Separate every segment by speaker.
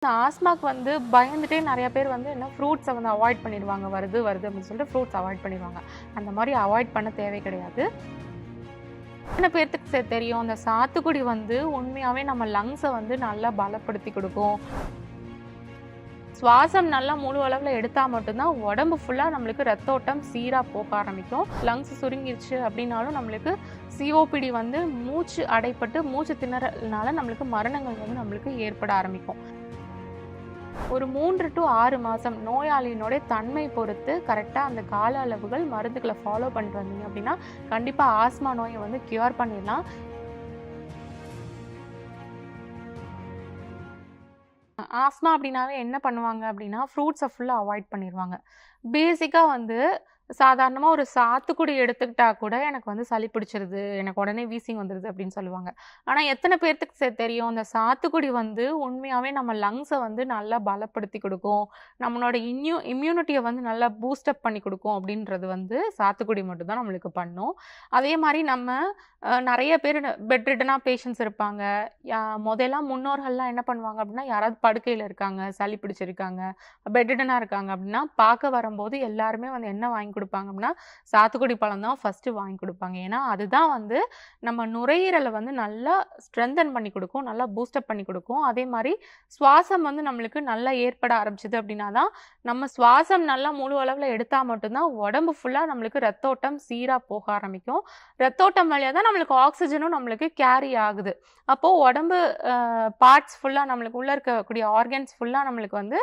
Speaker 1: இந்த ஆஸ்மாக்கு வந்து பயந்துட்டே நிறைய பேர் வந்து என்ன ஃப்ரூட்ஸை வந்து அவாய்ட் பண்ணிடுவாங்க. வருது வருது அப்படின்னு சொல்லிட்டு ஃப்ரூட்ஸ் அவாய்ட் பண்ணிடுவாங்க. அந்த மாதிரி அவாய்ட் பண்ண தேவை கிடையாது. என்ன பேர்த்துக்கு தெரியும். அந்த சாத்துக்குடி வந்து உண்மையாகவே நம்ம லங்ஸை வந்து நல்லா பலப்படுத்தி கொடுக்கும். சுவாசம் நல்லா முழு அளவில் எடுத்தால் மட்டும்தான் உடம்பு ஃபுல்லாக நம்மளுக்கு ரத்த ஓட்டம் சீராக போக ஆரம்பிக்கும். லங்ஸ் சுருங்கிருச்சு அப்படின்னாலும் நம்மளுக்கு சிஓபிடி வந்து மூச்சு அடைப்பட்டு மூச்சு திணறனால நம்மளுக்கு மரணங்கள் வந்து நம்மளுக்கு ஏற்பட ஆரம்பிக்கும். ஒரு மூன்று டு ஆறு மாதம் நோயாளியினுடைய தன்மை பொறுத்து கரெக்டாக அந்த கால அளவுகள் மருந்துகளை ஃபாலோ பண்ணிட்டு வந்தீங்க அப்படின்னா கண்டிப்பாக ஆஸ்மா நோயை வந்து கியூர் பண்ணிடலாம். ஆஸ்மா அப்படின்னாவே என்ன பண்ணுவாங்க அப்படின்னா ஃப்ரூட்ஸை ஃபுல்லாக அவாய்ட் பண்ணிடுவாங்க. பேசிக்காக வந்து சாதாரணமாக ஒரு சாத்துக்குடி எடுத்துக்கிட்டா கூட எனக்கு வந்து சளி பிடிச்சிருது எனக்கு உடனே வீசிங் வந்துடுது அப்படின்னு சொல்லுவாங்க. ஆனால் எத்தனை பேர்த்துக்கு தெரியும் அந்த சாத்துக்குடி வந்து உண்மையாகவே நம்ம லங்ஸை வந்து நல்லா பலப்படுத்தி கொடுக்கும். நம்மளோட இம்யூ இம்யூனிட்டியை வந்து நல்லா பூஸ்டப் பண்ணி கொடுக்கும் அப்படின்றது வந்து சாத்துக்குடி மட்டும்தான் நம்மளுக்கு பண்ணும். அதே மாதிரி நம்ம நிறைய பேர் பெட்ரிட்டனாக பேஷண்ட்ஸ் இருப்பாங்க. யா- முன்னோர்கள்லாம் என்ன பண்ணுவாங்க அப்படின்னா யாராவது படுக்கையில் இருக்காங்க சளி பிடிச்சிருக்காங்க பெட்ரிட்டனாக இருக்காங்க அப்படின்னா பார்க்க வரும்போது எல்லாருமே வந்து என்ன வாங்கி கொடுப்பாங்க அப்படின்னா சாத்துக்குடி பழம் தான் ஃபஸ்ட்டு வாங்கி கொடுப்பாங்க. ஏன்னா அதுதான் வந்து நம்ம நுரையீரலை வந்து நல்லா ஸ்ட்ரென்தன் பண்ணி கொடுக்கும் நல்லா பூஸ்டப் பண்ணி கொடுக்கும். அதே மாதிரி சுவாசம் வந்து நம்மளுக்கு நல்லா ஏற்பட ஆரம்பிச்சது அப்படின்னா தான் நம்ம சுவாசம் நல்லா முழு அளவில் எடுத்தால் மட்டும்தான் உடம்பு ஃபுல்லாக நம்மளுக்கு ரத்தோட்டம் சீராக போக ஆரம்பிக்கும். ரத்தோட்டம் வழியாக தான் நம்மளுக்கு ஆக்சிஜனும் நம்மளுக்கு கேரி ஆகுது. அப்போது உடம்பு பார்ட்ஸ் ஃபுல்லாக நம்மளுக்கு உள்ளே இருக்கக்கூடிய ஆர்கன்ஸ் ஃபுல்லாக நம்மளுக்கு வந்து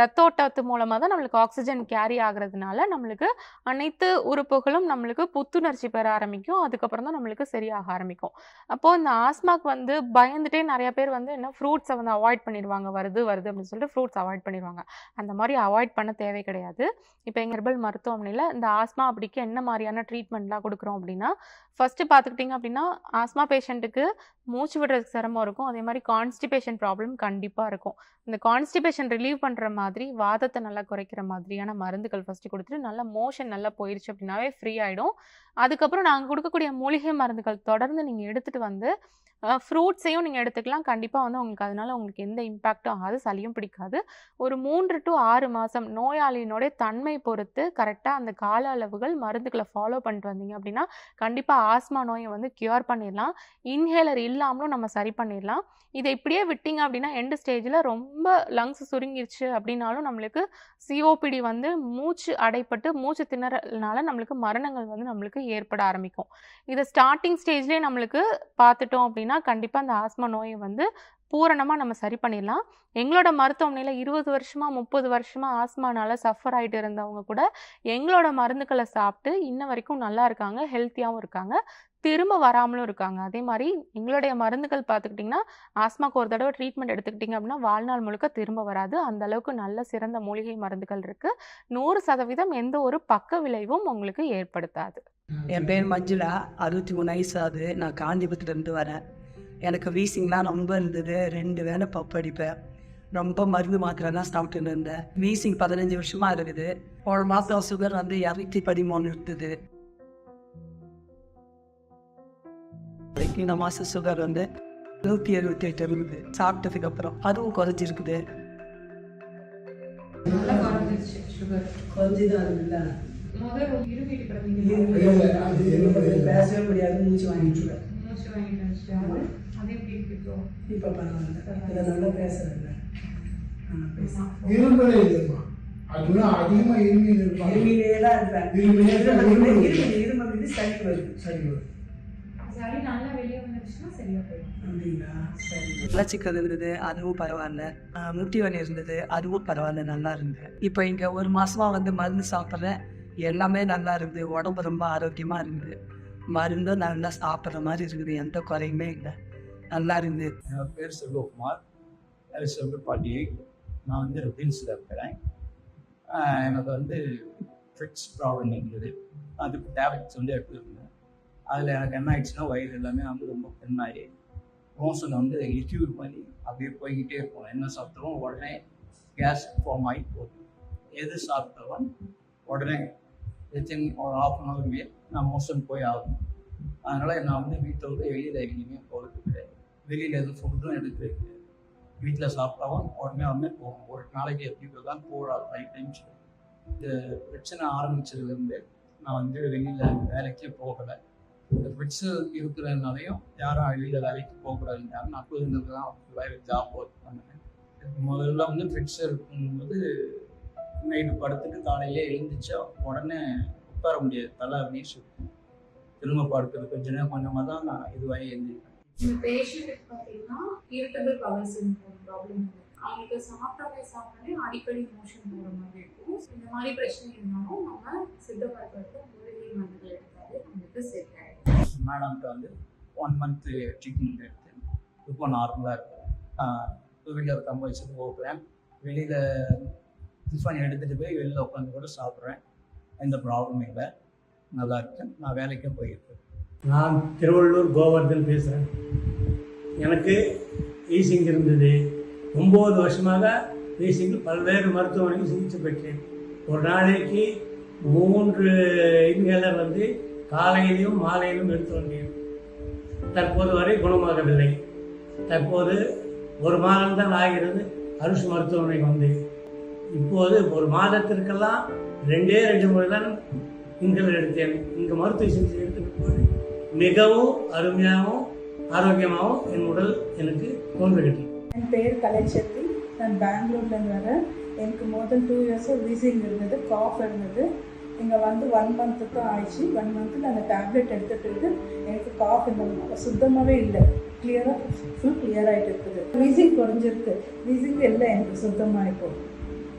Speaker 1: ரத்தோட்டத்து மூலமாக தான் நம்மளுக்கு ஆக்சிஜன் கேரி ஆகுறதுனால நம்மளுக்கு அனைத்து உறுப்புகளும் நம்மளுக்கு புத்துணர்ச்சி பெற ஆரம்பிக்கும். அதுக்கப்புறம் தான் நம்மளுக்கு சரியாக ஆரம்பிக்கும். அப்போது இந்த ஆஸ்மாக்கு வந்து பயந்துட்டே நிறைய பேர் வந்து என்ன ஃப்ரூட்ஸை வந்து அவாய்ட் பண்ணிடுவாங்க. வருது வருது அப்படின்னு சொல்லிட்டு ஃப்ரூட்ஸ் அவாய்ட் பண்ணிடுவாங்க. அந்த மாதிரி அவாய்ட் பண்ண தேவை கிடையாது. இப்போ எங்கள் ஹெர்பல் மருத்துவமனையில் இந்த ஆஸ்மா அப்படிக்கு என்ன மாதிரியான ட்ரீட்மெண்ட்லாம் கொடுக்குறோம் அப்படின்னா ஃபஸ்ட்டு பார்த்துக்கிட்டிங்க அப்படின்னா ஆஸ்மா பேஷண்ட்டுக்கு மூச்சு விடுறதுக்கு சிரமம் இருக்கும். அதே மாதிரி கான்ஸ்டிபேஷன் ப்ராப்ளம் கண்டிப்பாக இருக்கும். இந்த கான்ஸ்டிபேஷன் ரிலீவ் பண்ணுற மாதிரி வாதத்தை நல்லா குறைக்கிற மாதிரியான மருந்துகள் ஃபஸ்ட்டு கொடுத்துட்டு நல்லா மோஷன் நல்லா போயிடுச்சு அப்படின்னாவே ஃப்ரீ ஆகிடும் அதுக்கப்புறம் நாங்கள் கொடுக்கக்கூடிய மூலிகை மருந்துகள் தொடர்ந்து நீங்கள் எடுத்துகிட்டு வந்து ஃப்ரூட்ஸையும் நீங்கள் எடுத்துக்கலாம். கண்டிப்பாக வந்து உங்களுக்கு அதனால் உங்களுக்கு எந்த இம்பேக்டும் ஆகாது. சளியும் பிடிக்காது. ஒரு மூன்று டு ஆறு மாதம் நோயாளியினுடைய தன்மை பொறுத்து கரெக்டாக அந்த கால அளவுகள் மருந்துகளை ஃபாலோ பண்ணிட்டு வந்தீங்க அப்படின்னா கண்டிப்பாக ஆஸ்மா நோயை வந்து கியூர் பண்ணிடலாம். இன்ஹேலர் இல்லாமலும் நம்ம சரி பண்ணிடலாம். இதை இப்படியே விட்டீங்க அப்படின்னா எண்டு ஸ்டேஜில் ரொம்ப லங்ஸ் சுருங்கிருச்சு அப்படின்னாலும் நம்மளுக்கு சிஓபிடி வந்து மூச்சு அடைப்பட்டு மூச்சு திணறனால நம்மளுக்கு மரணங்கள் வந்து நம்மளுக்கு ஏற்பட ஆரம்பிக்கும். இதை ஸ்டார்டிங் ஸ்டேஜ்லேயே நம்மளுக்கு பார்த்துட்டோம் அப்படின்னா கண்டிப்பாக அந்த ஆஸ்மா நோயை வந்து பூரணமாக நம்ம சரி பண்ணிடலாம். எங்களோட மருத்துவமனையில் இருபது வருஷமாக முப்பது வருஷமாக ஆஸ்மானால் சஃபர் ஆகிட்டு இருந்தவங்க கூட எங்களோட மருந்துகளை சாப்பிட்டு இன்ன வரைக்கும் நல்லா இருக்காங்க ஹெல்த்தியாகவும் இருக்காங்க. திரும்ப வராமலும் இருக்காங்க. அதே மாதிரி எங்களுடைய மருந்துகள் பார்த்துக்கிட்டிங்கன்னா ஆஸ்மாக்கு ஒரு தடவை ட்ரீட்மெண்ட் எடுத்துக்கிட்டிங்க அப்படின்னா வாழ்நாள் முழுக்க திரும்ப வராது. அந்த அளவுக்கு நல்ல சிறந்த மூலிகை மருந்துகள் இருக்குது நூறு சதவீதம் எந்த ஒரு பக்க விளைவும் உங்களுக்கு ஏற்படுத்தாது.
Speaker 2: என் பேர் மஞ்சுளா. அறுபத்தி மூணு வயசு ஆகுது. நான் காஞ்சிபுரத்துலேருந்து வரேன். எனக்கு வீசிங்லாம் ரொம்ப இருந்தது. ரெண்டு வேளை பப்பு அடிப்பேன். ரொம்ப மருந்து மாத்திரைலாம் சாப்பிட்டுன்னு இருந்தேன். வீசிங் பதினஞ்சு வருஷமாக இருக்குது. ஒரு மாதம் சுகர் வந்து இரநூத்தி பதிமூணு இருந்தது. இந்த மாதம் சுகர் வந்து நூற்றி எழுபத்தி எட்டு இருந்தது. சாப்பிட்டதுக்கு அப்புறம் அதுவும் குறைஞ்சிருக்குது. பேசவே முடியாது. மூச்சு வாங்கிட்டு இப்போ பரவாயில்ல. இதை நல்லா பேசுறேன்
Speaker 3: இரும்பலே இல்லைம்மா அதுதான் அதிகமா இருமி இருப்பாங்க
Speaker 2: இருமிலே தான் இருப்பேன்
Speaker 3: இருமிலே தான்
Speaker 2: இருமல்
Speaker 3: இருமல்
Speaker 2: இருமல் இருமல் வந்து சளி வருது.
Speaker 3: சரி வரும்.
Speaker 2: அப்படிங்களா? சரி. மலச்சிக்கல் இருந்தது அதுவும் பரவாயில்ல. முட்டி வலி இருந்தது அதுவும் பரவாயில்ல நல்லா இருந்தது. இப்போ இங்கே ஒரு மாசமா வந்து மருந்து சாப்பிட்றேன். எல்லாமே நல்லா இருக்குது. உடம்பு ரொம்ப ஆரோக்கியமாக இருக்குது. மருந்தும் நல்லா சாப்பிட்ற மாதிரி இருக்குது. எந்த குறையுமே இல்லை. நல்லா இருந்தது.
Speaker 4: என் பேர் செல்வகுமார். செல்வ செல்வப்பாட்டி நான் வந்து ரிபின்ஸில் இருக்கிறேன். எனக்கு வந்து ஃபிட்ஸ் ப்ராப்ளம் இருந்தது. அதுக்கு டேப்லெட்ஸ் வந்து எடுத்துருந்தேன் அதில் எனக்கு என்ன ஆயிடுச்சுன்னா வயிறு எல்லாமே வந்து ரொம்ப பெண்ணாகி மோஷன் வந்து லிக்யூட் பண்ணி அப்படியே போய்கிட்டே இருக்கும். என்ன சாப்பிட்டாலும் உடனே கேஸ் ஃபார்ம் ஆகி போகுது. எது சாப்பிட்டாலும் உடனே வித்தின் ஒரு ஆஃப் அன் ஹவர்லேயே நான் மோஷன் போய் ஆகணும். அதனால் நான் வந்து வீட்டை விட்டு வெளியில் எங்கேயுமே போகிறது கிடையாது. வெளியில் எதுவும் ஃபுட்டும் எனக்கு வீட்டில் சாப்பிட்டாவும் உடனே வந்து போகும் ஒரு நாளைக்கு எப்படி தான் போகிறாள் ஃபைவ் டைம்ஸ் இந்த பிரச்சனை ஆரம்பிச்சதுலேருந்து நான் வந்து வெளியில் வேலைக்கே போகலை. இந்த பிரச்சனை இருக்கிறதுனாலையும் யாரும் வெளியில் வேலைக்கு போகக்கூடாதுன்னு நான் குழந்தைங்களுக்கு தான் வேலைக்கு ஜாப் ஒர்க் பண்ணேன் முதல்ல வந்து ஃபிட்ஸ் இருக்கும்போது நைட்டு படுத்துட்டு காலையிலே எழுந்திரிச்சா உடனே உட்கார முடியாது தலை அப்படின்னு சொல்லி திரும்ப படுக்கிறது கொஞ்ச நேரம் கொஞ்சமாக தான் நான் இதுவாகி எழுந்திருப்பேன்.
Speaker 5: இந்த பேஷண்ட்டுக்கு பார்த்தீங்கன்னா இரிட்டபிள் பவர் சிண்ட்ரோம் ப்ராப்ளம் அவங்களுக்கு சாப்பிட்டாலே சாப்பிட்டாலே அடிக்கடி மோஷன் போகிற மாதிரி இருக்கும். இந்த மாதிரி பிரச்சனை இருந்தாலும் நம்ம சித்த மருத்துவத்தை மூலிகை மருந்துகள் எடுத்தாலே நம்மளுக்கு செட் ஆகிடும்
Speaker 4: மேடம்கிட்ட வந்து ஒன் மந்த்து ட்ரீட்மெண்ட் எடுத்து இப்போ நார்மலாக இருக்கும். டூ வீலர் கம்ப வச்சுட்டு போகிறேன் வெளியில் டிஃபன் எடுத்துகிட்டு போய் வெளியில் உட்காந்து கூட சாப்பிட்றேன். எந்த ப்ராப்ளமும் இல்லை. நல்லா இருக்கேன். நான் வேலைக்கும் போயிருக்கேன்.
Speaker 6: நான் திருவள்ளூர் கோவர்தன் பேசுகிறேன் எனக்கு ஈசிங் இருந்தது. ஒம்பது வருஷமாக ஈசிங்கில் பல்வேறு மருத்துவமனைக்கு சிகிச்சை பெற்றேன். ஒரு நாளைக்கு மூன்று இன்ஹேலர் வந்து காலையிலும் மாலையிலும் எடுத்து வந்தேன். தற்போது வரை குணமாகவில்லை. தற்போது ஒரு மாதம்தான் ஆகிறது. அருஷ் மருத்துவமனைக்கு வந்து இப்போது ஒரு மாதத்திற்கெல்லாம் ரெண்டே ரெண்டு முறை தான் இன்ஹேலர் எடுத்தேன். இங்கே மருத்துவ சிகிச்சை எடுத்துட்டு போய் மிகவும் அருமையாகவும் ஆரோக்கியமாகவும் என் உடல் எனக்கு தோன்றுகிறது.
Speaker 7: என் பேர் கலைச்செட்டி. நான் பெங்களூர்லேருந்து வரேன். எனக்கு மோதல் டூ இயர்ஸாக வீசிங் இருந்தது காஃப் இருந்தது. இங்கே வந்து ஒன் மந்த்து தான் ஆயிடுச்சு. ஒன் மந்த்தில் அந்த டேப்லெட் எடுத்துகிட்டு எனக்கு காஃப் இந்த சுத்தமாகவே இல்லை கிளியராக ஃபுல் கிளியர் ஆகிட்டு இருக்குது. வீசிங் குறைஞ்சிருக்கு. வீசிங் இல்லை எனக்கு சுத்தமாக இப்போ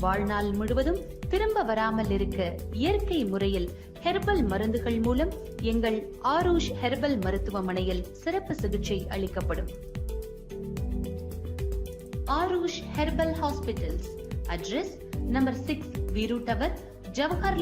Speaker 8: வாழ்நாள் முழுவதும் திரும்ப வராமல் இருக்க இயற்கை முறையில் ஹெர்பல் மருந்துகள் மூலம் எங்கள் ஆரூஷ் ஹெர்பல் மருத்துவமனையில் சிறப்பு சிகிச்சை அளிக்கப்படும். Aarush herbal hospitals. Address number six Veeru tower Jawahar